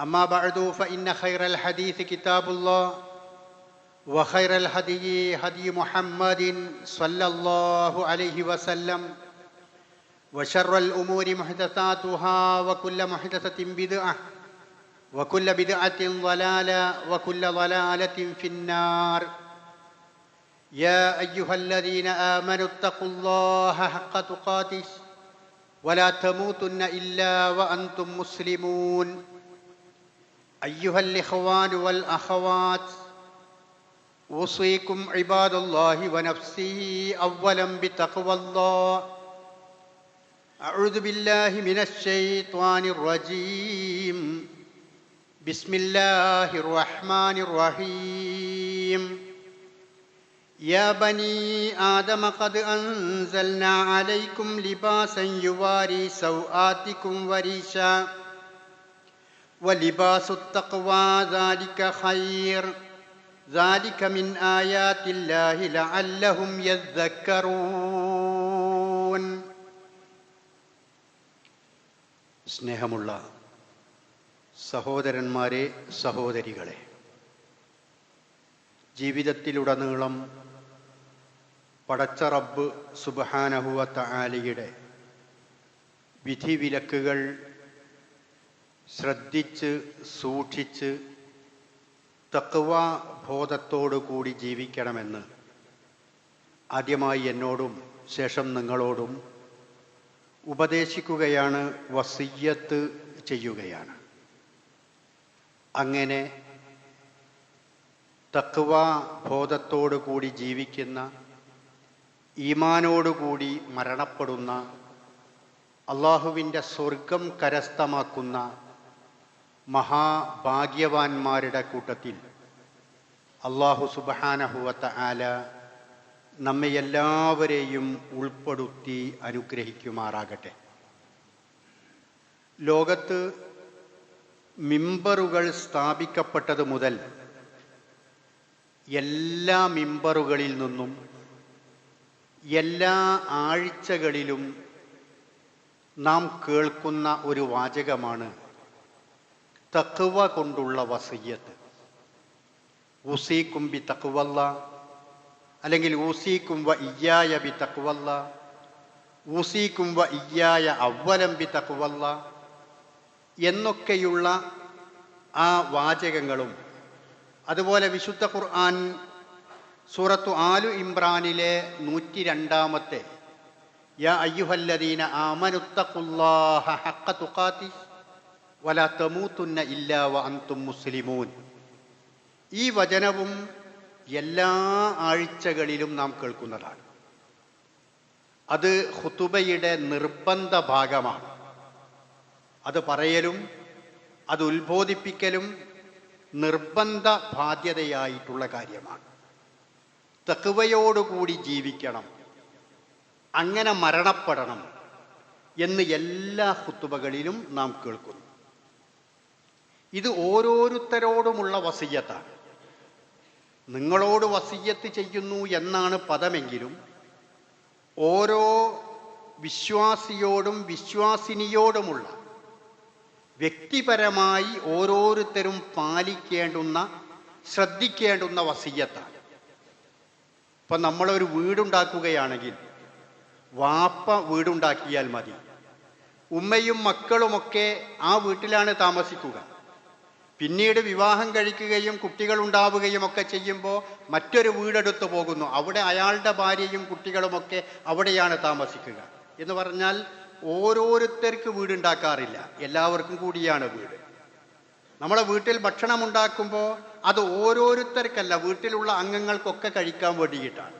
أما بعد فإن خير الحديث كتاب الله وخير الهدي هدي محمد صلى الله عليه وسلم وشر الأمور محدثاتها وكل محدثة بدعة وكل بدعة ضلالة وكل ضلالة في النار. يا أيها الذين آمنوا اتقوا الله حق تقاته ولا تموتن إلا وأنتم مسلمون. أيها الإخوان والأخوات أوصيكم عباد الله ونفسي أولا بتقوى الله. أعوذ بالله من الشيطان الرجيم. بسم الله الرحمن الرحيم. يا بني آدم قد أنزلنا عليكم لباسا يواري سوآتكم وريشا. ولباس التقوى ذلك خير ذلك من آيات الله لعلهم يذكرون സ്നേഹമുള്ള സഹോദരന്മാരെ സഹോദരികളെ ജീവിതത്തിലുടനീളം പടച്ച റബ്ബ് സുബഹാനഹുവത്ത ആലിയുടെ വിധിവിലക്കുകൾ ശ്രദ്ധിച്ച് സൂക്ഷിച്ച് തക്വ ബോധത്തോടു കൂടി ജീവിക്കണമെന്ന് ആദ്യമായി എന്നോടും ശേഷം നിങ്ങളോടും ഉപദേശിക്കുകയാണ് വസീയത്ത് ചെയ്യുകയാണ്. അങ്ങനെ തക്വ ബോധത്തോടു കൂടി ജീവിക്കുന്ന ഈമാനോടുകൂടി മരണപ്പെടുന്ന അള്ളാഹുവിന്റെ സ്വർഗം കരസ്ഥമാക്കുന്ന മഹാഭാഗ്യവാന്മാരുടെ കൂട്ടത്തിൽ അള്ളാഹു സുബഹാനഹുവത്ത ആല നമ്മെ എല്ലാവരെയും ഉൾപ്പെടുത്തി അനുഗ്രഹിക്കുമാറാകട്ടെ. ലോകത്ത് മിമ്പറുകൾ സ്ഥാപിക്കപ്പെട്ടത് മുതൽ എല്ലാ മിമ്പറുകളിൽ നിന്നും എല്ലാ ആഴ്ചകളിലും നാം കേൾക്കുന്ന ഒരു വാചകമാണ് തക്കുവ കൊണ്ടുള്ള വസയ്യത്ത് ഊസി ബി തക്കുവല്ല അല്ലെങ്കിൽ ഊസീക്കും വ ഇയ്യായ ബി തക്കുവല്ല ഊസീക്കും വ ഇയ്യായ അവലം ബി തക്കുവല്ല എന്നൊക്കെയുള്ള ആ വാചകങ്ങളും. അതുപോലെ വിശുദ്ധ ഖുർആൻ സൂറത്തു ആലു ഇമ്രാനിലെ നൂറ്റി രണ്ടാമത്തെ യാ അയ്യുഹല്ലദീന ആമനുത്തഖുല്ലാഹ ഹഖ തുഖാതി ഇല്ലാ വ മുസ്ലിമൂൻ. ഈ വചനവും എല്ലാ ആഴ്ചകളിലും നാം കേൾക്കുന്നതാണ്. അത് ഹുത്തുബയുടെ നിർബന്ധ ഭാഗമാണ്. അത് പറയലും അത് ഉത്ബോധിപ്പിക്കലും നിർബന്ധ ബാധ്യതയായിട്ടുള്ള കാര്യമാണ്. തെക്കുവയോടുകൂടി ജീവിക്കണം അങ്ങനെ മരണപ്പെടണം എന്ന് എല്ലാ ഹുത്തുബകളിലും നാം കേൾക്കുന്നു. ഇത് ഓരോരുത്തരോടുമുള്ള വസീയത്താണ്. നിങ്ങളോട് വസീയത്ത് ചെയ്യുന്നു എന്നാണ് പദമെങ്കിലും ഓരോ വിശ്വാസിയോടും വിശ്വാസിനിയോടുമുള്ള വ്യക്തിപരമായി ഓരോരുത്തരും പാലിക്കേണ്ടുന്ന ശ്രദ്ധിക്കേണ്ടുന്ന വസീയത്താണ്. ഇപ്പം നമ്മളൊരു വീടുണ്ടാക്കുകയാണെങ്കിൽ വാപ്പ വീടുണ്ടാക്കിയാൽ മതി. ഉമ്മയും മക്കളുമൊക്കെ ആ വീട്ടിലാണ് താമസിക്കുക. പിന്നീട് വിവാഹം കഴിക്കുകയും കുട്ടികൾ ഉണ്ടാവുകയും ഒക്കെ ചെയ്യുമ്പോൾ മറ്റൊരു വീടെടുത്തു പോകുന്നു. അവിടെ അയാളുടെ ഭാര്യയും കുട്ടികളുമൊക്കെ അവിടെയാണ് താമസിക്കുക. എന്ന് പറഞ്ഞാൽ ഓരോരുത്തർക്ക് വീടുണ്ടാക്കാറില്ല. എല്ലാവർക്കും കൂടിയാണ് വീട്. നമ്മളെ വീട്ടിൽ ഭക്ഷണം ഉണ്ടാക്കുമ്പോൾ അത് ഓരോരുത്തർക്കല്ല വീട്ടിലുള്ള അംഗങ്ങൾക്കൊക്കെ കഴിക്കാൻ വേണ്ടിയിട്ടാണ്.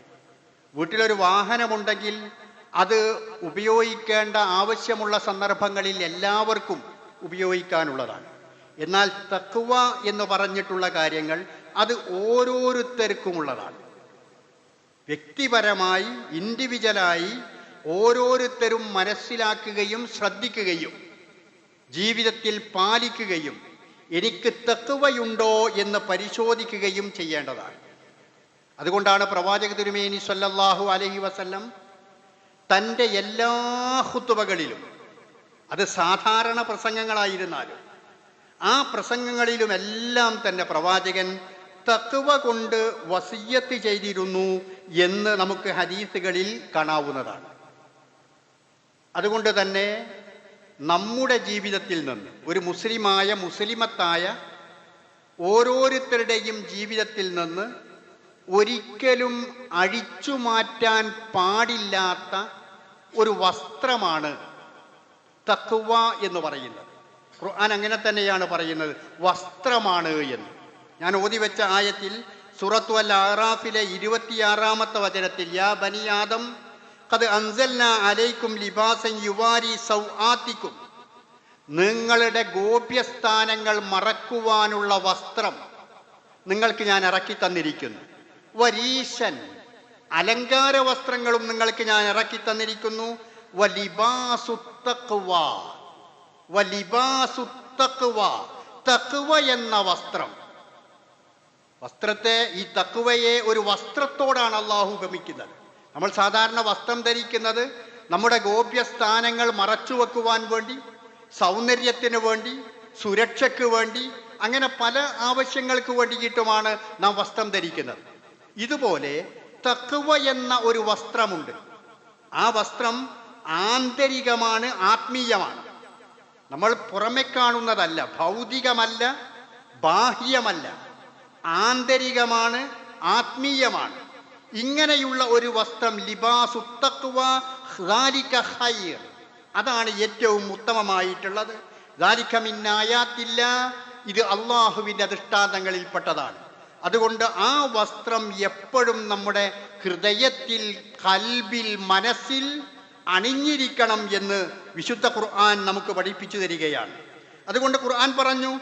വീട്ടിലൊരു വാഹനമുണ്ടെങ്കിൽ അത് ഉപയോഗിക്കേണ്ട ആവശ്യമുള്ള സന്ദർഭങ്ങളിൽ എല്ലാവർക്കും ഉപയോഗിക്കാനുള്ളതാണ്. എന്നാൽ തക്കുവ എന്ന് പറഞ്ഞിട്ടുള്ള കാര്യങ്ങൾ അത് ഓരോരുത്തർക്കുമുള്ളതാണ്. വ്യക്തിപരമായി ഇൻഡിവിജ്വലായി ഓരോരുത്തരും മനസ്സിലാക്കുകയും ശ്രദ്ധിക്കുകയും ജീവിതത്തിൽ പാലിക്കുകയും എനിക്ക് തക്കുവയുണ്ടോ എന്ന് പരിശോധിക്കുകയും ചെയ്യേണ്ടതാണ്. അതുകൊണ്ടാണ് പ്രവാചക തിരുമേനി സല്ലല്ലാഹു അലഹി വസല്ലം തന്റെ എല്ലാ ഹുത്തുവകളിലും അത് സാധാരണ പ്രസംഗങ്ങളായിരുന്നാലും ആ പ്രസംഗങ്ങളിലുമെല്ലാം തന്നെ പ്രവാചകൻ തക്കവ കൊണ്ട് വസിയത്ത് ചെയ്തിരുന്നു എന്ന് നമുക്ക് ഹദീസുകളിൽ കാണാവുന്നതാണ്. അതുകൊണ്ട് തന്നെ നമ്മുടെ ജീവിതത്തിൽ നിന്ന് ഒരു മുസ്ലിമായ മുസ്ലിമത്തായ ഓരോരുത്തരുടെയും ജീവിതത്തിൽ നിന്ന് ഒരിക്കലും അഴിച്ചു മാറ്റാൻ പാടില്ലാത്ത ഒരു വസ്ത്രമാണ് തക്കുവ എന്ന് പറയുന്നത്. ഖുർആൻ അങ്ങനെ തന്നെയാണ് പറയുന്നത്. വസ്ത്രമാണ് എന്ന്. ഞാൻ ഓതി വെച്ച ആയത്തിൽ സുറത്തു അൽ ആറാഫിലെ ഇരുപത്തിയാറാമത്തെ വചനത്തിൽ യാ ബനിയാദം കത് അൻസൽന അലൈക്കും ലിബാസൻ യുവാരി സൗ ആത്തിക്കും നിങ്ങളുടെ ഗോപ്യസ്ഥാനങ്ങൾ മറക്കുവാനുള്ള വസ്ത്രം നിങ്ങൾക്ക് ഞാൻ ഇറക്കി തന്നിരിക്കുന്നു. വരീശൻ അലങ്കാര വസ്ത്രങ്ങളും നിങ്ങൾക്ക് ഞാൻ ഇറക്കി തന്നിരിക്കുന്നു. വലിബാസു തഖ്വ. വലിബാസു എന്ന വസ്ത്രം. വസ്ത്രത്തെ ഈ തക്കുവയെ ഒരു വസ്ത്രത്തോടാണ് അള്ളാഹു ഉപമിക്കുന്നത് നമ്മൾ സാധാരണ വസ്ത്രം ധരിക്കുന്നത് നമ്മുടെ ഗോപ്യസ്ഥാനങ്ങൾ മറച്ചു വെക്കുവാൻ വേണ്ടി സൗന്ദര്യത്തിന് വേണ്ടി സുരക്ഷയ്ക്ക് വേണ്ടി അങ്ങനെ പല ആവശ്യങ്ങൾക്ക് വേണ്ടിയിട്ടുമാണ് നാം വസ്ത്രം ധരിക്കുന്നത്. ഇതുപോലെ തക്കുവ എന്ന ഒരു വസ്ത്രമുണ്ട്. ആ വസ്ത്രം ആന്തരികമാണ് ആത്മീയമാണ്. നമ്മൾ പുറമെ കാണുന്നതല്ല ഭൗതികമല്ല ബാഹ്യമല്ല. ആന്തരികമാണ് ആത്മീയമാണ്. ഇങ്ങനെയുള്ള ഒരു വസ്ത്രം ലിബാസു തഖ്വ ഖൈർ. അതാണ് ഏറ്റവും ഉത്തമമായിട്ടുള്ളത്. ദാരിഖമിന്നായാത്തില്ല ഇത് അള്ളാഹുവിന്റെ ദൃഷ്ടാന്തങ്ങളിൽപ്പെട്ടതാണ്. അതുകൊണ്ട് ആ വസ്ത്രം എപ്പോഴും നമ്മുടെ ഹൃദയത്തിൽ കൽബിൽ മനസ്സിൽ അണിഞ്ഞിരിക്കണം എന്ന് വിശുദ്ധ ഖുർആൻ നമുക്ക് പഠിപ്പിച്ചു തരികയാണ്. അതുകൊണ്ട് ഖുർആൻ പറഞ്ഞു.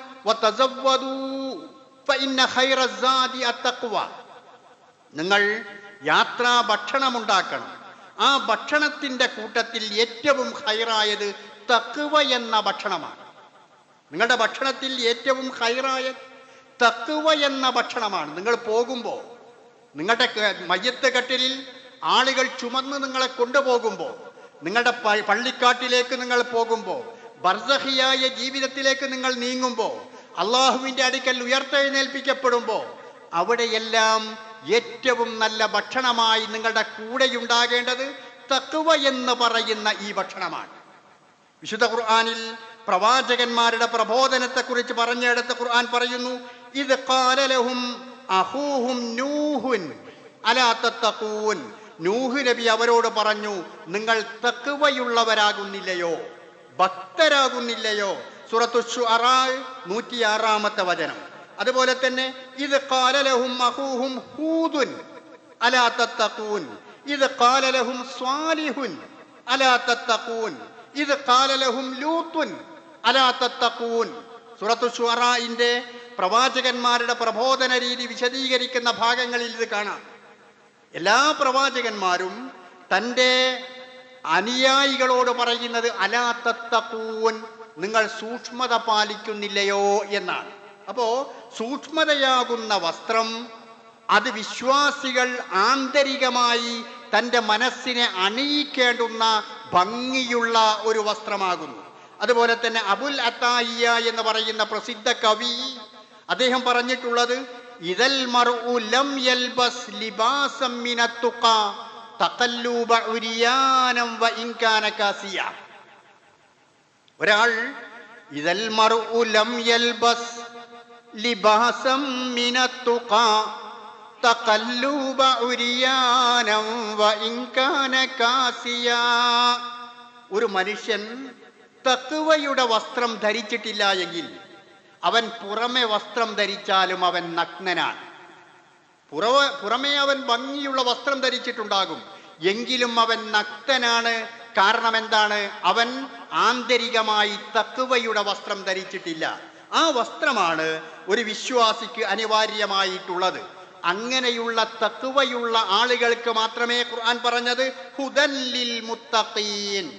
നിങ്ങൾ യാത്രാ ഭക്ഷണം ഉണ്ടാക്കണം ആ ഭക്ഷണത്തിന്റെ കൂട്ടത്തിൽ ഏറ്റവും ഹൈറായത് തക്കുവ എന്ന ഭക്ഷണമാണ്. നിങ്ങളുടെ ഭക്ഷണത്തിൽ ഏറ്റവും ഹൈറായ തക്കുവ എന്ന ഭക്ഷണമാണ്. നിങ്ങൾ പോകുമ്പോൾ നിങ്ങളുടെ മയ്യത്ത് കെട്ടിലിൽ ആളുകൾ ചുമന്ന് നിങ്ങളെ കൊണ്ടുപോകുമ്പോൾ നിങ്ങളുടെ പള്ളിക്കാട്ടിലേക്ക് നിങ്ങൾ പോകുമ്പോൾ ബർസഹിയായ ജീവിതത്തിലേക്ക് നിങ്ങൾ നീങ്ങുമ്പോൾ അള്ളാഹുവിന്റെ അടുക്കൽ ഉയർത്തെഴുന്നേൽപ്പിക്കപ്പെടുമ്പോൾ അവിടെയെല്ലാം ഏറ്റവും നല്ല ഭക്ഷണമായി നിങ്ങളുടെ കൂടെയുണ്ടാകേണ്ടത് തക്കുവ എന്ന് പറയുന്ന ഈ ഭക്ഷണമാണ്. വിശുദ്ധ ഖുർആാനിൽ പ്രവാചകന്മാരുടെ പ്രബോധനത്തെക്കുറിച്ച് പറഞ്ഞെടുത്ത ഖുർആൻ പറയുന്നു ഇത് കാലലഹും അഹൂഹും നൂഹുൻ അലാ തത്തഖൂൻ. നൂഹ് നബി അവരോട് പറഞ്ഞു നിങ്ങൾ തക്കുവയുള്ളവരാകുന്നില്ലയോ ഭക്തരാകുന്നില്ലയോ? സുറത്തു നൂറ്റി ആറാമത്തെ വചനം. അതുപോലെ തന്നെ ഇത് കാലലഹും അഹൂഹും ഹൂദുൻ അലാത്തൂൻ ഇത് കാലലഹും സ്വാലിഹുൻ അലാത്തൂൻ ഇത് കാലലഹും ലൂത്തുൻ അലാത്തൂൻ സുറത്തു ഷുറായിന്റെ പ്രവാചകന്മാരുടെ പ്രബോധന രീതി വിശദീകരിക്കുന്ന ഭാഗങ്ങളിൽ ഇത് കാണാം. എല്ലാ പ്രവാചകന്മാരും തന്റെ അനുയായികളോട് പറയുന്നത് അലാ തത്തഖൂൻ നിങ്ങൾ സൂക്ഷ്മത പാലിക്കുന്നില്ലയോ? എന്നാണ്. അപ്പോ സൂക്ഷ്മതയാകുന്ന വസ്ത്രം അത് വിശ്വാസികൾ ആന്തരികമായി തന്റെ മനസ്സിനെ അണിയിക്കേണ്ടുന്ന ഭംഗിയുള്ള ഒരു വസ്ത്രമാകുന്നു. അതുപോലെ തന്നെ അബുൽ അത്തായിയ എന്ന് പറയുന്ന പ്രസിദ്ധ കവി അദ്ദേഹം പറഞ്ഞിട്ടുള്ളത് ഇതൽ മർഉ ലം യൽബസ് ലിബാസം മിനത്തുഖ തഖല്ലുബ ഉരിയാനം വ ഇൻ കാന കാസിയ. ഒരാൾ ഇതൽ മർഉ ലം യൽബസ് ലിബാസം മിനത്തുഖാ തഖല്ലുബ ഉരിയാനം വഇൻ കാന കാസിയ. ഒരു മനുഷ്യൻ തക്കുവയുടെ വസ്ത്രം ധരിച്ചിട്ടില്ല എങ്കിൽ അവൻ പുറമെ വസ്ത്രം ധരിച്ചാലും അവൻ നഗ്നനാണ്. പുറവ പുറമേ അവൻ ഭംഗിയുള്ള വസ്ത്രം ധരിച്ചിട്ടുണ്ടാകും. എങ്കിലും അവൻ നഗ്നനാണ്. കാരണം എന്താണ്? അവൻ ആന്തരികമായി തക്കുവയുടെ വസ്ത്രം ധരിച്ചിട്ടില്ല. ആ വസ്ത്രമാണ് ഒരു വിശ്വാസിക്ക് അനിവാര്യമായിട്ടുള്ളത്. അങ്ങനെയുള്ള തക്കുവയുള്ള ആളുകൾക്ക് മാത്രമേ ഖുർആൻ പറഞ്ഞത് ഹുദല്ലിൽ മുത്തഖീൻ.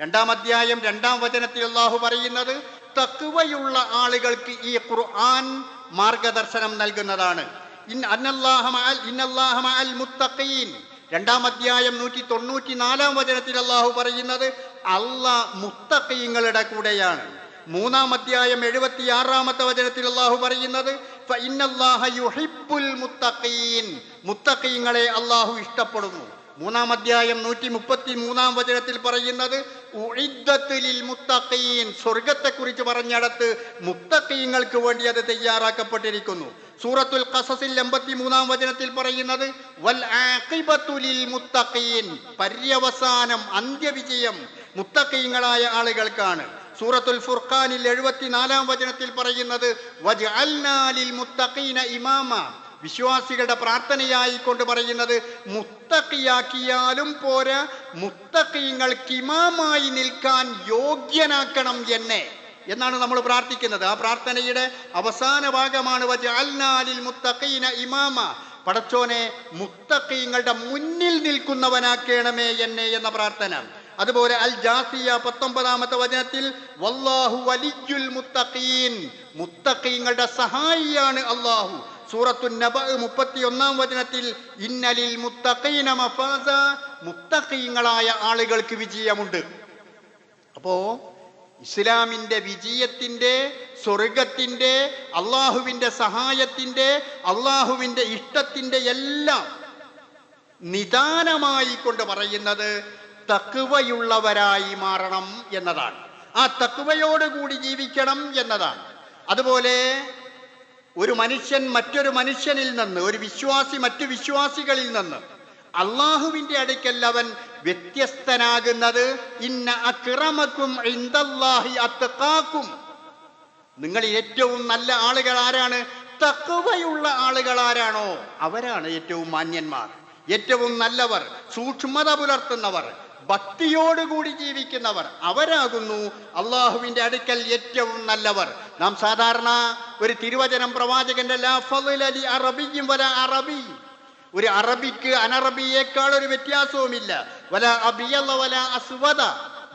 രണ്ടാം അധ്യായം രണ്ടാം വചനത്തിൽ അള്ളാഹു പറയുന്നത് തക്കുവയുള്ള ആളുകൾക്ക് ഈ ഖുർആൻ മാർഗദർശനം നൽകുന്നതാണ്. ഇൻ മുത്തഖീൻ. രണ്ടാം അധ്യായം നൂറ്റി തൊണ്ണൂറ്റി നാലാം വചനത്തിൽ അള്ളാഹു പറയുന്നത് അള്ളാ മുത്തഖീങ്ങളുടെ കൂടെയാണ്. മൂന്നാം അധ്യായം എഴുപത്തി ആറാമത്തെ വചനത്തിൽ അള്ളാഹു പറയുന്നത് മുത്തഖീൻ. മുത്തഖീങ്ങളെ അള്ളാഹു ഇഷ്ടപ്പെടുന്നു. മൂന്നാം അധ്യായം നൂറ്റി മുപ്പത്തി മൂന്നാം വചനത്തിൽ പറയുന്നത് സ്വർഗത്തെ കുറിച്ച് സ്വർഗത്തെക്കുറിച്ച് പറഞ്ഞിടത്ത് മുത്തഖീങ്ങൾക്ക് വേണ്ടി അത് തയ്യാറാക്കപ്പെട്ടിരിക്കുന്നു. സൂറത്തുൽ ഖസസിൽ എൺപത്തി മൂന്നാം വചനത്തിൽ പറയുന്നത് വൽ പര്യവസാനം അന്ത്യവിജയം മുത്തഖീങ്ങളായ ആളുകൾക്കാണ്. സൂറത്തുൽ ഫുർഖാനിൽ എഴുപത്തിനാലാം വചനത്തിൽ പറയുന്നത് വജഅൽനാ ലിൽ മുത്തഖീന ഇമാമ. വിശ്വാസികളുടെ പ്രാർത്ഥനയായിക്കൊണ്ട് പറയുന്നത് മുത്തക്കിയാക്കിയാലും പോരാ മുത്തക്കിങ്ങൾക്ക് കിമാമായി നിൽക്കാൻ യോഗ്യനാക്കണം എന്നെ എന്നാണ് നമ്മൾ പ്രാർത്ഥിക്കുന്നത്. ആ പ്രാർത്ഥനയുടെ അവസാന ഭാഗമാണ് മുത്തഖീന ഇമാമ. പടച്ചോനെ മുത്തഖീങ്ങളുടെ മുന്നിൽ നിൽക്കുന്നവനാക്കണമേ എന്നെ എന്ന പ്രാർത്ഥന. അതുപോലെ അൽ ജാസിയ പത്തൊമ്പതാമത്തെ വചനത്തിൽ വല്ലാഹു വലിയുൽ മുത്തഖീൻ. മുത്തഖീങ്ങളുടെ സഹായിയാണ് അള്ളാഹു സൂറത്തു നബ മുപ്പത്തി ഒന്നാം വചനത്തിൽ ഇന്നലിൽ മുത്തഖീന മഫാസ മുത്തഖീങ്ങളായ ആളുകൾക്ക് വിജയമുണ്ട്. അപ്പോ ഇസ്ലാമിന്റെ വിജയത്തിന്റെ സ്വർഗത്തിന്റെ അള്ളാഹുവിന്റെ സഹായത്തിന്റെ അള്ളാഹുവിന്റെ ഇഷ്ടത്തിന്റെ എല്ലാം നിദാനമായി കൊണ്ട് പറയുന്നത് തക്കുവയുള്ളവരായി മാറണം എന്നതാണ്. ആ തക്കുവയോടുകൂടി ജീവിക്കണം എന്നതാണ്. അതുപോലെ ഒരു മനുഷ്യൻ മറ്റൊരു മനുഷ്യനിൽ നിന്ന് ഒരു വിശ്വാസി മറ്റു വിശ്വാസികളിൽ നിന്ന് അള്ളാഹുവിന്റെ അടുക്കൽ അവൻ വ്യത്യസ്തനാകുന്നത് ഇന്ന അക്രമക്കും നിങ്ങൾ ഏറ്റവും നല്ല ആളുകൾ ആരാണ്? തക്കവയുള്ള ആളുകൾ ആരാണോ? അവരാണ് ഏറ്റവും മാന്യന്മാർ. ഏറ്റവും നല്ലവർ സൂക്ഷ്മത പുലർത്തുന്നവർ. ഭക്തിയോടുകൂടി ജീവിക്കുന്നവർ അവരാകുന്നു അള്ളാഹുവിന്റെ അടുക്കൽ ഏറ്റവും നല്ലവർ. നാം സാധാരണ ഒരു തിരുവചനം പ്രവാചകന്റെ അലി അറബിയും വല അറബി. ഒരു അറബിക്ക് അനറബിയേക്കാൾ ഒരു വ്യത്യാസവുമില്ല. വല അബിയല്ല വല അസ്വദ.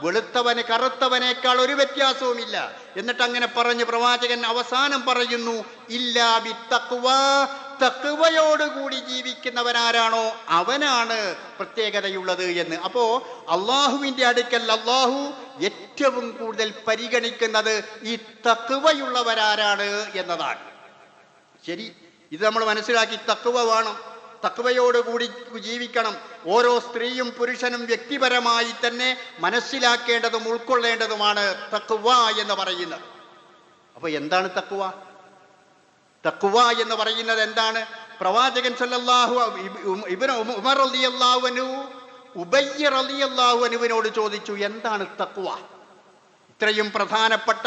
വെളുത്തവന് കറുത്തവനേക്കാൾ ഒരു വ്യത്യാസവുമില്ല. എന്നിട്ട് അങ്ങനെ പറഞ്ഞ് പ്രവാചകൻ അവസാനം പറയുന്നു ഇല്ലാ തക്കുവയോടുകൂടി ജീവിക്കുന്നവനാരാണോ അവനാണ് പ്രത്യേകതയുള്ളത് എന്ന്. അപ്പോ അള്ളാഹുവിന്റെ അടുക്കൽ അള്ളാഹു ഏറ്റവും കൂടുതൽ പരിഗണിക്കുന്നത് ഈ തക്കുവയുള്ളവരാരാണ് എന്നതാണ്. ശരി ഇത് നമ്മൾ മനസ്സിലാക്കി തക്കുവ വേണം. തക്കുവയോടുകൂടി ജീവിക്കണം. ഓരോ സ്ത്രീയും പുരുഷനും വ്യക്തിപരമായി തന്നെ മനസ്സിലാക്കേണ്ടതും ഉൾക്കൊള്ളേണ്ടതുമാണ് തക്കുവ എന്ന് പറയുന്നത്. അപ്പൊ എന്താണ് തക്കുവ തക്കുവ എന്ന് പറയുന്നത് എന്താണ്? പ്രവാചകൻ സല്ലല്ലാഹു ഇബിന് ഉമർ റളിയല്ലാഹു അൻഹു ഉബയ്യ റളിയല്ലാഹു അൻഹുവിനോട് ചോദിച്ചു എന്താണ് തക്കുവ ഇത്രയും പ്രധാനപ്പെട്ട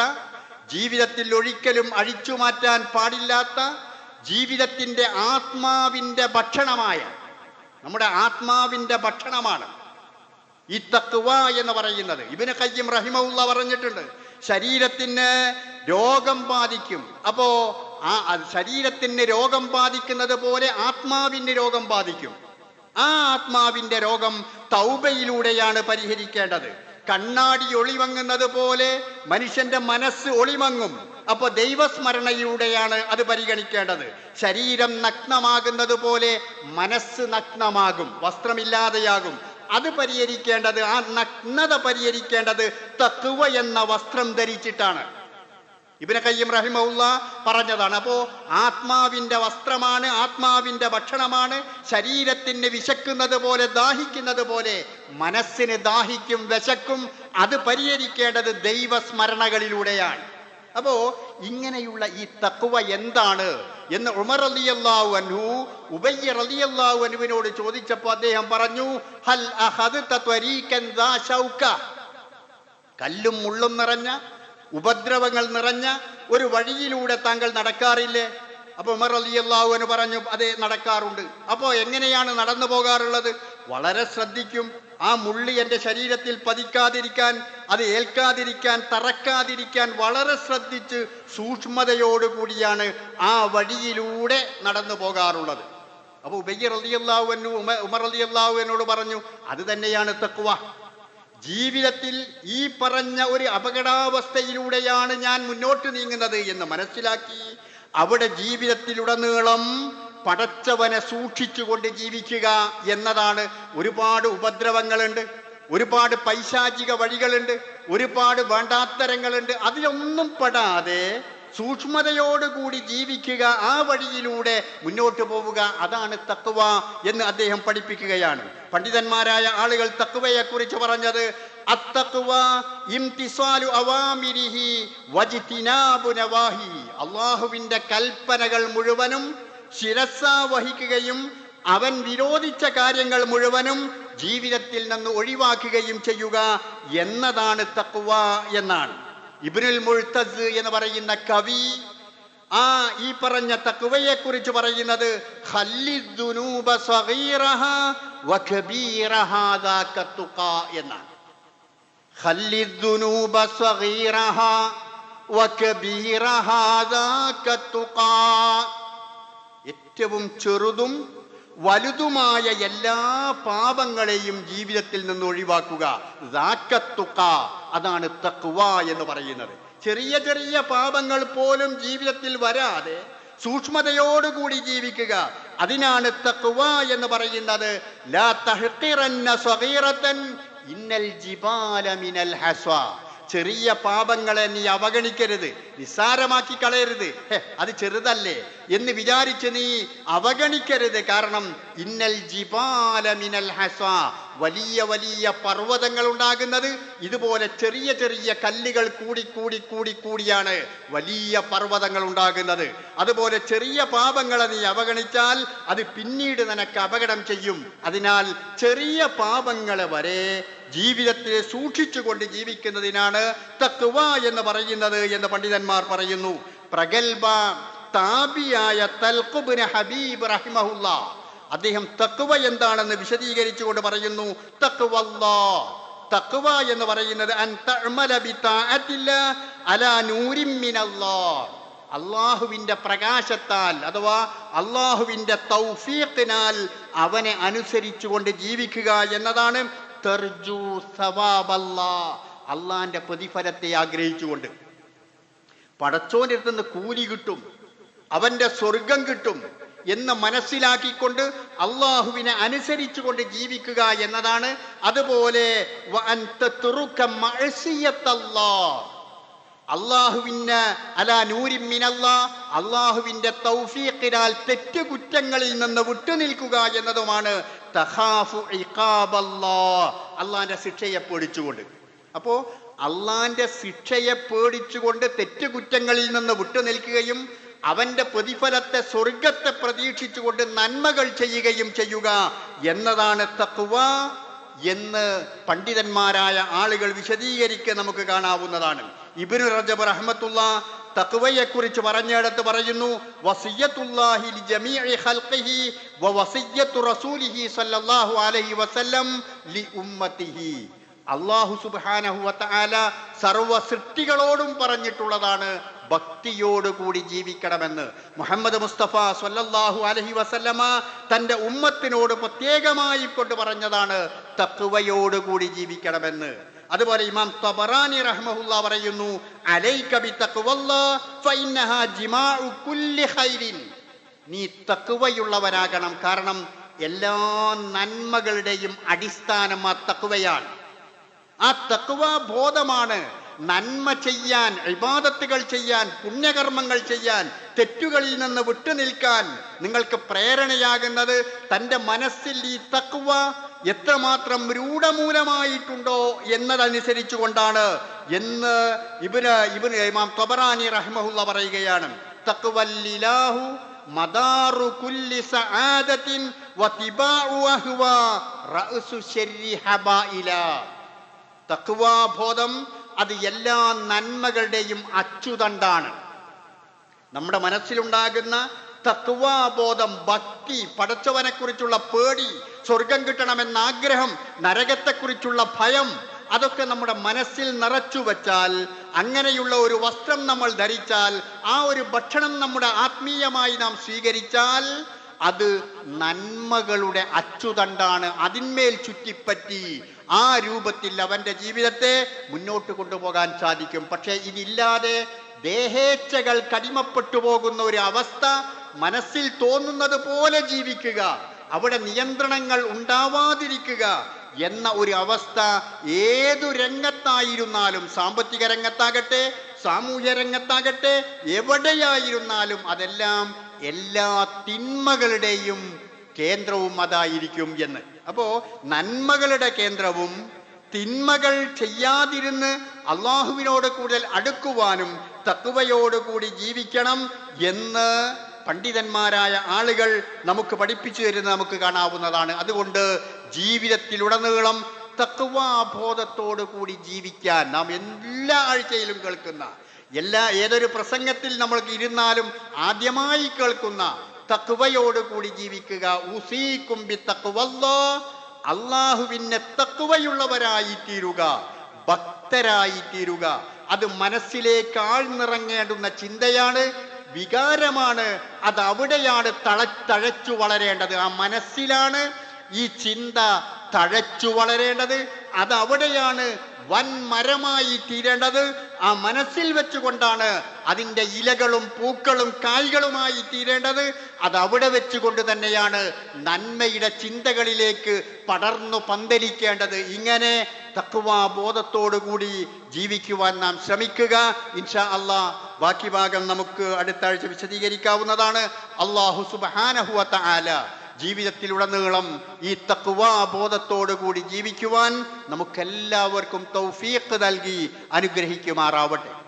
ജീവിതത്തിൽ ഒരിക്കലും അഴിച്ചു മാറ്റാൻ പാടില്ലാത്ത ജീവിതത്തിന്റെ ആത്മാവിന്റെ ഭക്ഷണമായ നമ്മുടെ ആത്മാവിന്റെ ഭക്ഷണമാണ് ഈ തക്കുവ എന്ന് പറയുന്നത്. ഇബിന് കയ്യും റഹിമുള്ള പറഞ്ഞിട്ടുണ്ട് ശരീരത്തിന് രോഗം ബാധിക്കും. അപ്പോ ആ ശരീരത്തിന് രോഗം ബാധിക്കുന്നത് പോലെ ആത്മാവിന് രോഗം ബാധിക്കും. ആ ആത്മാവിന്റെ രോഗം തൗബയിലൂടെയാണ് പരിഹരിക്കേണ്ടത്. കണ്ണാടി ഒളിമങ്ങുന്നത് പോലെ മനുഷ്യന്റെ മനസ്സ് ഒളിമങ്ങും അപ്പൊ ദൈവസ്മരണയിലൂടെയാണ് അത് പരിഗണിക്കേണ്ടത്. ശരീരം നഗ്നമാകുന്നത് പോലെ മനസ്സ് നഗ്നമാകും വസ്ത്രമില്ലാതെയാകും. അത് പരിഹരിക്കേണ്ടത് ആ നഗ്നത പരിഹരിക്കേണ്ടത് തത്വ എന്ന വസ്ത്രം ധരിച്ചിട്ടാണ്. ഇബിന് കയ്യം റഹിമുള്ള പറഞ്ഞതാണ്. അപ്പോ ആത്മാവിന്റെ വസ്ത്രമാണ് ആത്മാവിന്റെ ഭക്ഷണമാണ് ശരീരത്തിന് വിശക്കുന്നത് പോലെ ദാഹിക്കുന്നത് പോലെ മനസ്സിന് ദാഹിക്കും വിശക്കും അത് പരിഹരിക്കേണ്ടത് ദൈവസ്മരണകളിലൂടെയാണ്. അപ്പോ ഇങ്ങനെയുള്ള ഈ തക്കുവ എന്താണ് എന്ന് ഉമർ റളിയല്ലാഹു അൻഹു ഉബയ്യ റളിയല്ലാഹു അൻഹുവിനോട് ചോദിച്ചപ്പോൾ അദ്ദേഹം പറഞ്ഞു ഹൽ കല്ലും മുള്ളും നിറഞ്ഞ ഉപദ്രവങ്ങൾ നിറഞ്ഞ ഒരു വഴിയിലൂടെ താങ്കൾ നടക്കാറില്ലേ? അപ്പൊ ഉമർ അലി അള്ളാഹുവിന് പറഞ്ഞു അതെ നടക്കാറുണ്ട്. അപ്പോ എങ്ങനെയാണ് നടന്നു പോകാറുള്ളത്? വളരെ ശ്രദ്ധിക്കും. ആ മുള്ളി എന്റെ ശരീരത്തിൽ പതിക്കാതിരിക്കാൻ അത് ഏൽക്കാതിരിക്കാൻ തറക്കാതിരിക്കാൻ വളരെ ശ്രദ്ധിച്ച് സൂക്ഷ്മതയോടുകൂടിയാണ് ആ വഴിയിലൂടെ നടന്നു പോകാറുള്ളത്. അപ്പോൾ ഉബയ്യ റലിയല്ലാവുവിനു ഉമർ അലി അള്ളാഹുവിനോട് പറഞ്ഞു അത് തന്നെയാണ് തക്കുവ ജീവിതത്തിൽ ഈ പറഞ്ഞ ഒരു അപകടാവസ്ഥയിലൂടെയാണ് ഞാൻ മുന്നോട്ട് നീങ്ങുന്നത് എന്ന് മനസ്സിലാക്കി അവിടെ ജീവിതത്തിലുടനീളം പടച്ചവനെ സൂക്ഷിച്ചുകൊണ്ട് ജീവിക്കുക എന്നതാണ് ഒരുപാട് ഉപദ്രവങ്ങളുണ്ട് ഒരുപാട് പൈശാചിക വഴികളുണ്ട് ഒരുപാട് വേണ്ടാത്തരങ്ങളുണ്ട്. അതിലൊന്നും പെടാതെ സൂക്ഷ്മതയോടുകൂടി ജീവിക്കുക ആ വഴിയിലൂടെ മുന്നോട്ട് പോവുക അതാണ് തക്കുവ എന്ന് അദ്ദേഹം പഠിപ്പിക്കുകയാണ്. പണ്ഡിതന്മാരായ ആളുകൾ തക്കുവയെ കുറിച്ച് പറഞ്ഞത് അള്ളാഹുവിന്റെ കൽപ്പനകൾ മുഴുവനും ശിരസ വഹിക്കുകയും അവൻ വിരോധിച്ച കാര്യങ്ങൾ മുഴുവനും ജീവിതത്തിൽ നിന്ന് ഒഴിവാക്കുകയും ചെയ്യുക എന്നതാണ് തക്കുവ എന്നാണ്. ഇബ്നുൽ മുഴ്തസ് എന്ന് പറയുന്ന കവി ആ ഈ പറഞ്ഞ തക്കുവയെ കുറിച്ച് പറയുന്നത് ഏറ്റവും ചെറുതും വലുതുമായ എല്ലാ പാപങ്ങളെയും ജീവിതത്തിൽ നിന്ന് ഒഴിവാക്കുക. അതാണ് തക്വ എന്ന് പറയുന്നത്. ചെറിയ ചെറിയ പാപങ്ങൾ പോലും ജീവിതത്തിൽ വരാതെ സൂക്ഷ്മതയോടുകൂടി ജീവിക്കുക. അതിനാണ് തക്വ എന്ന് പറയുന്നത്. ലാ തഹ്ഖിറന്ന ഇന്നൽ ജിബാല മിനൽ ഹസ്വ. ചെറിയ പാപങ്ങളെ നീ അവഗണിക്കരുത്. നിസ്സാരമാക്കി കളയരുത്. അത് ചെറുതല്ലേ എന്ന് വിചാരിച്ച് നീ അവഗണിക്കരുത്. കാരണം ഇന്നൽ ജിബാല മിനൽ ഹസ വലിയ വലിയ പർവതങ്ങൾ ഉണ്ടാകുന്നത് ഇതുപോലെ ചെറിയ ചെറിയ കല്ലുകൾ കൂടി കൂടി കൂടി കൂടിയാണ് വലിയ പർവതങ്ങൾ ഉണ്ടാകുന്നത്. അതുപോലെ ചെറിയ പാപങ്ങളെ നീ അവഗണിച്ചാൽ അത് പിന്നീട് നിനക്ക് അപകടം ചെയ്യും. അതിനാൽ ചെറിയ പാപങ്ങളെ വരെ ജീവിതത്തെ സൂക്ഷിച്ചുകൊണ്ട് ജീവിക്കുന്നതിനാണ് തക്വ എന്ന് പറയുന്നത് എന്ന് പണ്ഡിതന്മാർ പറയുന്നു. പ്രഗൽഭ താബിയായ തൽഖുബിന് ഹബീബ് റഹിമഹുല്ല. അദ്ദേഹം തക്വ എന്താണെന്ന് വിശദീകരിച്ചുകൊണ്ട് പറയുന്നു. തക്വല്ലാ. തക്വ എന്ന് പറയുന്നത് അള്ളാഹുവിന്റെ പ്രകാശത്താൽ അഥവാ അള്ളാഹുവിന്റെ തൗഫീഖിനാൽ അവനെ അനുസരിച്ചുകൊണ്ട് ജീവിക്കുക എന്നതാണ് തെർജു അള്ളാന്റെ പ്രതിഫലത്തെ ആഗ്രഹിച്ചുകൊണ്ട്. നിന്ന് കൂലി കിട്ടും അവന്റെ സ്വർഗം കിട്ടും എന്ന് മനസ്സിലാക്കിക്കൊണ്ട് അള്ളാഹുവിനെ അനുസരിച്ചുകൊണ്ട് ജീവിക്കുക എന്നതാണ്. അതുപോലെ അള്ളാഹുവിന് അല നൂരിമിനല്ല അള്ളാഹുവിന്റെ തൗഫീഖിനാൽ തെറ്റുകുറ്റങ്ങളിൽ നിന്ന് വിട്ടുനിൽക്കുക എന്നതുമാണ് അള്ളാന്റെ ശിക്ഷയെ പേടിച്ചുകൊണ്ട്. അപ്പോ അള്ളാന്റെ ശിക്ഷയെ പേടിച്ചുകൊണ്ട് തെറ്റുകുറ്റങ്ങളിൽ നിന്ന് വിട്ടുനിൽക്കുകയും അവന്റെ പ്രതിഫലത്തെ സ്വർഗത്തെ പ്രതീക്ഷിച്ചുകൊണ്ട് നന്മകൾ ചെയ്യുകയും ചെയ്യുക എന്നതാണ് തക്വ എന്ന് പണ്ഡിതന്മാരായ ആളുകൾ വിശദീകരിക്കുക നമുക്ക് കാണാവുന്നതാണ്. ഇബ്നു റജബ് റഹ്മത്തുള്ള തക്വയെക്കുറിച്ച് കുറിച്ച് പറഞ്ഞിടത്ത് പറയുന്നു അള്ളാഹു വതആല സർവ സൃഷ്ടികളോടും പറഞ്ഞിട്ടുള്ളതാണ് ഭക്തിയോടുകൂടി ജീവിക്കണമെന്ന്. മുഹമ്മദ് മുസ്തഫ സ്വല്ലല്ലാഹു അലൈഹി വസല്ലമ തന്റെ ഉമ്മത്തിനോട് പ്രത്യേകമായി കൊണ്ട് പറഞ്ഞതാണ് തക്വയോടുകൂടി ജീവിക്കണമെന്ന്. അതുപോലെ ഇമാം തബറാനി റഹ്മഹുല്ല പറയുന്നു നീ തക്കുവയുള്ളവരാകണം കാരണം എല്ലാ നന്മകളുടെയും അടിസ്ഥാനം ആ തക്കുവയാണ് ആ തക്കുവ ബോധമാണ് നന്മ ചെയ്യാൻ ഇബാദത്തുകൾ ചെയ്യാൻ പുണ്യകർമ്മങ്ങൾ ചെയ്യാൻ തെറ്റുകളിൽ നിന്ന് വിട്ടുനിൽക്കാൻ നിങ്ങൾക്ക് പ്രേരണയാകുന്നത് തന്റെ മനസ്സിൽ ഈ തക്വ എത്രമാത്രം രൂഢമൂലമായിട്ടുണ്ടോ എന്നതനുസരിച്ചു കൊണ്ടാണ് എന്ന് ഇബിന് ഇബിന് ഇമാം തൊബറാനി റഹ്മഹുല്ല പറയുകയാണ്. തക്വല്ലിലാഹു മദാറു കുല്ലി സആദത്തിൻ വതിബാഉ അഹ്വാ റഅസു ശർരി ഹബായില തക്വാബോധം അത് എല്ലാ നന്മകളുടെയും അച്ചുതണ്ടാണ്. നമ്മുടെ മനസ്സിലുണ്ടാകുന്ന തത്വാബോധം ഭക്തി പടച്ചവനെക്കുറിച്ചുള്ള പേടി സ്വർഗം കിട്ടണമെന്ന ആഗ്രഹം നരകത്തെക്കുറിച്ചുള്ള ഭയം അതൊക്കെ നമ്മുടെ മനസ്സിൽ നിറച്ചു വച്ചാൽ അങ്ങനെയുള്ള ഒരു വസ്ത്രം നമ്മൾ ധരിച്ചാൽ ആ ഒരു ഭക്ഷണം നമ്മുടെ ആത്മീയമായി നാം സ്വീകരിച്ചാൽ അത് നന്മകളുടെ അച്ചുതണ്ടാണ് അതിന്മേൽ ചുറ്റിപ്പറ്റി ആ രൂപത്തിൽ അവന്റെ ജീവിതത്തെ മുന്നോട്ട് കൊണ്ടുപോകാൻ സാധിക്കും. പക്ഷേ ഇതില്ലാതെ ദേഹേച്ഛകൾ കടിമപ്പെട്ടു പോകുന്ന ഒരു അവസ്ഥ മനസ്സിൽ തോന്നുന്നത് പോലെ ജീവിക്കുക. അവിടെ നിയന്ത്രണങ്ങൾ ഉണ്ടാവാതിരിക്കുക എന്ന ഒരു അവസ്ഥ ഏതു രംഗത്തായിരുന്നാലും സാമ്പത്തിക രംഗത്താകട്ടെ സാമൂഹ്യ രംഗത്താകട്ടെ എവിടെയായിരുന്നാലും അതെല്ലാം എല്ലാ തിന്മകളുടെയും കേന്ദ്രവും അതായിരിക്കും എന്ന്. അപ്പോ നന്മകളുടെ കേന്ദ്രവും തിന്മകൾ ചെയ്യാതിരുന്ന് അള്ളാഹുവിനോട് കൂടുതൽ അടുക്കുവാനും തത്വയോടുകൂടി ജീവിക്കണം എന്ന് പണ്ഡിതന്മാരായ ആളുകൾ നമുക്ക് പഠിപ്പിച്ചു തരുന്നത് നമുക്ക് കാണാവുന്നതാണ്. അതുകൊണ്ട് ജീവിതത്തിലുടനീളം തക്വാബോധത്തോടു കൂടി ജീവിക്കാൻ നാം എല്ലാ ആഴ്ചയിലും കേൾക്കുന്ന എല്ലാ ഏതൊരു പ്രസംഗത്തിൽ നമ്മൾക്ക് ഇരുന്നാലും ആദ്യമായി കേൾക്കുന്ന തക്വയോടുകൂടി ജീവിക്കുക. ഉസീക്കുംബി തക്വല്ലോ. അള്ളാഹുവിനെ തക്വയുള്ളവരായി തീരുക ഭക്തരായി തീരുക അത് മനസ്സിലേക്ക് ആഴ്ന്നിറങ്ങേണ്ടുന്ന ചിന്തയാണ്. വികാരമാണ് അത് അവിടെയാണ് തള തഴച്ചു വളരേണ്ടത്. ആ മനസ്സിലാണ് ഈ ചിന്ത തഴച്ചു വളരേണ്ടത്. അത് അവിടെയാണ് വൻ മരമായി തീരേണ്ടത് ആ മനസ്സിൽ വെച്ചുകൊണ്ടാണ്. അതിന്റെ ഇലകളും പൂക്കളും കായ്കളുമായി തീരേണ്ടത് അത് അവിടെ വെച്ചുകൊണ്ട് തന്നെയാണ് നന്മയുടെ ചിന്തകളിലേക്ക് പടർന്നു പന്തലിക്കേണ്ടത്. ഇങ്ങനെ കൂടി ജീവിക്കുവാൻ നാം ശ്രമിക്കുക. ഇൻഷാ അള്ളാ ബാക്കി ഭാഗം നമുക്ക് അടുത്ത ആഴ്ച വിശദീകരിക്കാവുന്നതാണ്. അള്ളാഹു സുബാനഹുവത്ത ആല ജീവിതത്തിലുടനീളം ഈ തക്വാബോധത്തോടു കൂടി ജീവിക്കുവാൻ നമുക്കെല്ലാവർക്കും തൗഫീഖ് നൽകി അനുഗ്രഹിക്കുമാറാവട്ടെ.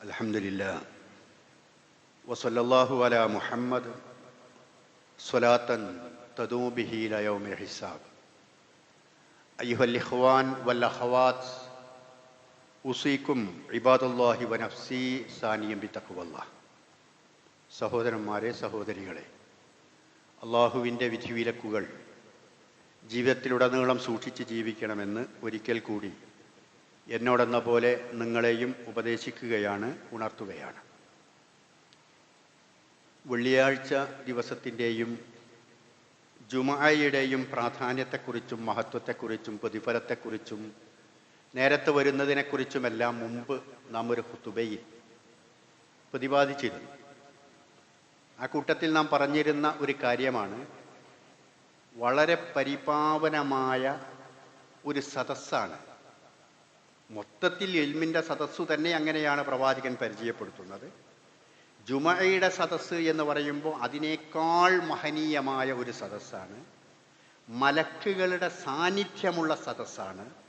അൽഹംദുലില്ലാ. വസല്ലല്ലാഹു അലാ മുഹമ്മദ് സ്വലാത്തൻ ഹിസാബ്. അയ്യുഹൽ ഇഖ്വാൻ വൽ അഖവാത്ത് ഉസീക്കും ഇബാദുല്ലാഹി സാനിയം ബി തഖ്വല്ലാ സഹോദരന്മാരെ സഹോദരികളെ അള്ളാഹുവിന്റെ വിധിവിലക്കുകൾ ജീവിതത്തിലുടനീളം സൂക്ഷിച്ച് ജീവിക്കണമെന്ന് ഒരിക്കൽ കൂടി എന്നോടെന്ന പോലെ നിങ്ങളെയും ഉപദേശിക്കുകയാണ് ഉണർത്തുകയാണ്. വെള്ളിയാഴ്ച ദിവസത്തിന്റെയും ജുമായയുടെയും പ്രാധാന്യത്തെക്കുറിച്ചും മഹത്വത്തെക്കുറിച്ചും പ്രതിഫലത്തെക്കുറിച്ചും നേരത്തെ വരുന്നതിനെക്കുറിച്ചുമെല്ലാം മുമ്പ് നാം ഒരു ഹുത്തുബയിൽ പ്രതിപാദിച്ചിരുന്നു. ആ കൂട്ടത്തിൽ നാം പറഞ്ഞിരുന്ന ഒരു കാര്യമാണ് വളരെ പരിപാവനമായ ഒരു സദസ്സാണ്. മൊത്തത്തിൽ എൽമിന്റെ സദസ്സു തന്നെ അങ്ങനെയാണ് പ്രവാചകൻ പരിചയപ്പെടുത്തുന്നത്. ജുമയുടെ സദസ്സ് എന്ന് പറയുമ്പോൾ അതിനേക്കാൾ മഹനീയമായ ഒരു സദസ്സാണ്. മലക്കുകളുടെ സാന്നിധ്യമുള്ള സദസ്സാണ്.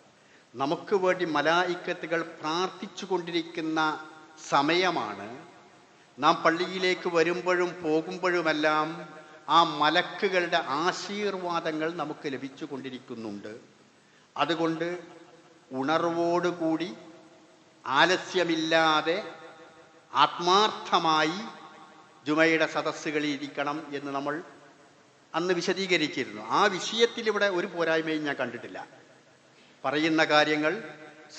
നമുക്ക് വേണ്ടി മലായിക്കത്തുകൾ പ്രാർത്ഥിച്ചു കൊണ്ടിരിക്കുന്ന സമയമാണ്. നാം പള്ളിയിലേക്ക് വരുമ്പോഴും പോകുമ്പോഴുമെല്ലാം ആ മലക്കുകളുടെ ആശീർവാദങ്ങൾ നമുക്ക് ലഭിച്ചു കൊണ്ടിരിക്കുന്നുണ്ട്. അതുകൊണ്ട് ഉണർവോടുകൂടി ആലസ്യമില്ലാതെ ആത്മാർത്ഥമായി ജുമയുടെ സദസ്സുകളിൽ ഇരിക്കണം എന്ന് നമ്മൾ അന്ന് വിശദീകരിച്ചിരുന്നു. ആ വിഷയത്തിൽ ഇവിടെ ഒരു പോരായ്മയും ഞാൻ കണ്ടിട്ടില്ല. പറയുന്ന കാര്യങ്ങൾ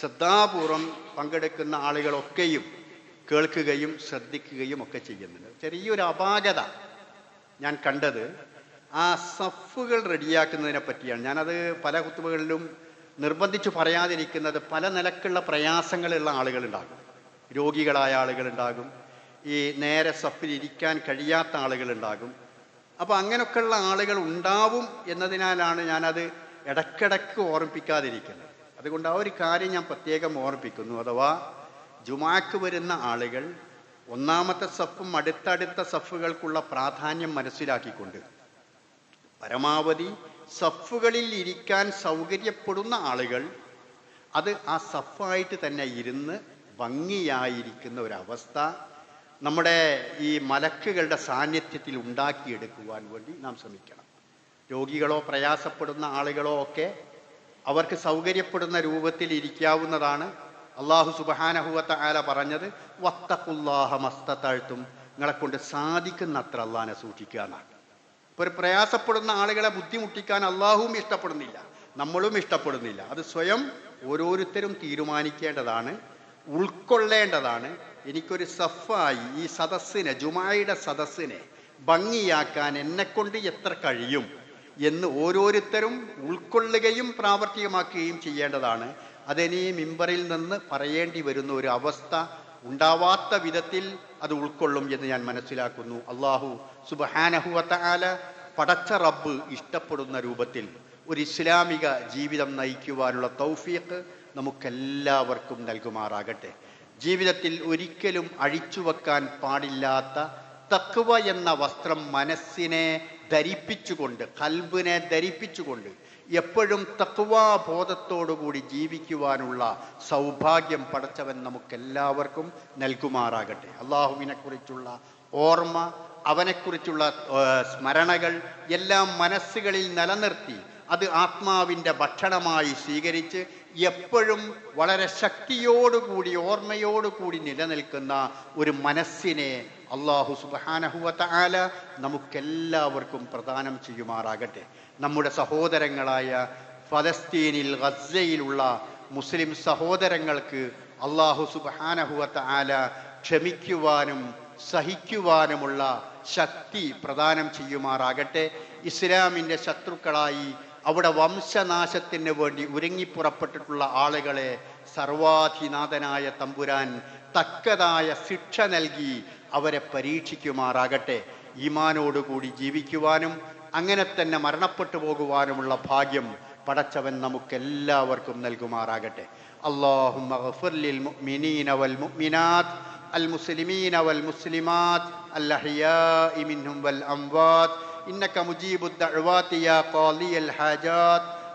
ശ്രദ്ധാപൂർവം പങ്കെടുക്കുന്ന ആളുകളൊക്കെയും കേൾക്കുകയും ശ്രദ്ധിക്കുകയും ഒക്കെ ചെയ്യുന്നുണ്ട്. ചെറിയൊരു അപാകത ഞാൻ കണ്ടത് ആ സഫുകൾ റെഡിയാക്കുന്നതിനെ പറ്റിയാണ്. ഞാനത് പല കുത്തുവകളിലും നിർബന്ധിച്ചു പറയാതിരിക്കുന്നത് പല നിലക്കുള്ള പ്രയാസങ്ങളുള്ള ആളുകളുണ്ടാകും. രോഗികളായ ആളുകളുണ്ടാകും. ഈ നേരെ സഫിൽ ഇരിക്കാൻ കഴിയാത്ത ആളുകളുണ്ടാകും. അപ്പോൾ അങ്ങനെയൊക്കെയുള്ള ആളുകൾ ഉണ്ടാവും എന്നതിനാലാണ് ഞാനത് ഇടയ്ക്കിടയ്ക്ക് ഓർമ്മിപ്പിക്കാതിരിക്കണം. അതുകൊണ്ട് ആ ഒരു കാര്യം ഞാൻ പ്രത്യേകം ഓർമ്മിപ്പിക്കുന്നു. അഥവാ ജുമാക്ക് വരുന്ന ആളുകൾ ഒന്നാമത്തെ സഫും അടുത്തടുത്ത സഫുകൾക്കുള്ള പ്രാധാന്യം മനസ്സിലാക്കിക്കൊണ്ട് പരമാവധി സഫുകളിൽ ഇരിക്കാൻ സൗകര്യപ്പെടുന്ന ആളുകൾ അത് ആ സഫായിട്ട് തന്നെ ഇരുന്ന് ഭംഗിയായിരിക്കുന്ന ഒരവസ്ഥ നമ്മുടെ ഈ മലക്കുകളുടെ സാന്നിധ്യത്തിൽ ഉണ്ടാക്കിയെടുക്കുവാൻ വേണ്ടി നാം ശ്രമിക്കണം. രോഗികളോ പ്രയാസപ്പെടുന്ന ആളുകളോ ഒക്കെ അവർക്ക് സൗകര്യപ്പെടുന്ന രൂപത്തിൽ ഇരിക്കാവുന്നതാണ് അള്ളാഹു സുബഹാനഹുവത്ത ആല പറഞ്ഞത് വത്തക്കുല്ലാഹ മസ്തത്താഴ്ത്തും നിങ്ങളെ കൊണ്ട് സാധിക്കുന്നത്ര അള്ളഹാനെ സൂക്ഷിക്കുക എന്നാണ്. ഇപ്പൊ ഒരു പ്രയാസപ്പെടുന്ന ആളുകളെ ബുദ്ധിമുട്ടിക്കാൻ അള്ളാഹുവും ഇഷ്ടപ്പെടുന്നില്ല നമ്മളും ഇഷ്ടപ്പെടുന്നില്ല. അത് സ്വയം ഓരോരുത്തരും തീരുമാനിക്കേണ്ടതാണ് ഉൾക്കൊള്ളേണ്ടതാണ്. എനിക്കൊരു സഫായി ഈ സദസ്സിനെ ജുമായുടെ സദസ്സിനെ ഭംഗിയാക്കാൻ എന്നെക്കൊണ്ട് എത്ര കഴിയും? എന്ന് ഓരോരുത്തരും ഉൾക്കൊള്ളുകയും പ്രാവർത്തികമാക്കുകയും ചെയ്യേണ്ടതാണ്. അതിനി മിമ്പറിൽ നിന്ന് പറയേണ്ടി വരുന്ന ഒരു അവസ്ഥ ഉണ്ടാവാത്ത വിധത്തിൽ അത് ഉൾക്കൊള്ളും എന്ന് ഞാൻ മനസ്സിലാക്കുന്നു. അള്ളാഹു സുബഹാനഹുവത്ത ആല പടച്ച റബ്ബ് ഇഷ്ടപ്പെടുന്ന രൂപത്തിൽ ഒരു ഇസ്ലാമിക ജീവിതം നയിക്കുവാനുള്ള തൗഫീഖ് നമുക്കെല്ലാവർക്കും നൽകുമാറാകട്ടെ. ജീവിതത്തിൽ ഒരിക്കലും അഴിച്ചു വെക്കാൻ പാടില്ലാത്ത തക്കുവ എന്ന വസ്ത്രം മനസ്സിനെ ധരിപ്പിച്ചുകൊണ്ട് കൽബിനെ ധരിപ്പിച്ചുകൊണ്ട് എപ്പോഴും തക്വാബോധത്തോടുകൂടി ജീവിക്കുവാനുള്ള സൗഭാഗ്യം പടച്ചവൻ നമുക്കെല്ലാവർക്കും നൽകുമാറാകട്ടെ. അള്ളാഹുവിനെക്കുറിച്ചുള്ള ഓർമ്മ അവനെക്കുറിച്ചുള്ള സ്മരണകൾ എല്ലാം മനസ്സുകളിൽ നിലനിർത്തി അത് ആത്മാവിന്റെ ഭക്ഷണമായി സ്വീകരിച്ച് എപ്പോഴും വളരെ ശക്തിയോടുകൂടി ഓർമ്മയോടുകൂടി നിലനിൽക്കുന്ന ഒരു മനസ്സിനെ അള്ളാഹു സുബാനഹുവത്ത ആല നമുക്കെല്ലാവർക്കും പ്രദാനം ചെയ്യുമാറാകട്ടെ. നമ്മുടെ സഹോദരങ്ങളായ ഫലസ്തീനിൽ ഗസയിലുള്ള മുസ്ലിം സഹോദരങ്ങൾക്ക് അള്ളാഹു സുബാനഹുവത്ത ആല ക്ഷമിക്കുവാനും സഹിക്കുവാനുമുള്ള ശക്തി പ്രദാനം ചെയ്യുമാറാകട്ടെ. ഇസ്ലാമിന്റെ ശത്രുക്കളായി അവിടെ വംശനാശത്തിന് വേണ്ടി ഉരുങ്ങിപ്പുറപ്പെട്ടിട്ടുള്ള ആളുകളെ സർവാധിനാഥനായ തമ്പുരാൻ തക്കതായ ശിക്ഷ നൽകി അവരെ പരീക്ഷിക്കുമാറാകട്ടെ ഈമാനോടുകൂടി ജീവിക്കുവാനും അങ്ങനെ തന്നെ മരണപ്പെട്ടു പോകുവാനുമുള്ള ഭാഗ്യം പടച്ചവൻ നമുക്കെല്ലാവർക്കും നൽകുമാറാകട്ടെ اللهم اغفر للمؤمنين والمؤمنات المسلمين والمسلمات الأحياء منهم والأموات إنك مجيب الدعوات يا قاضي الحاجات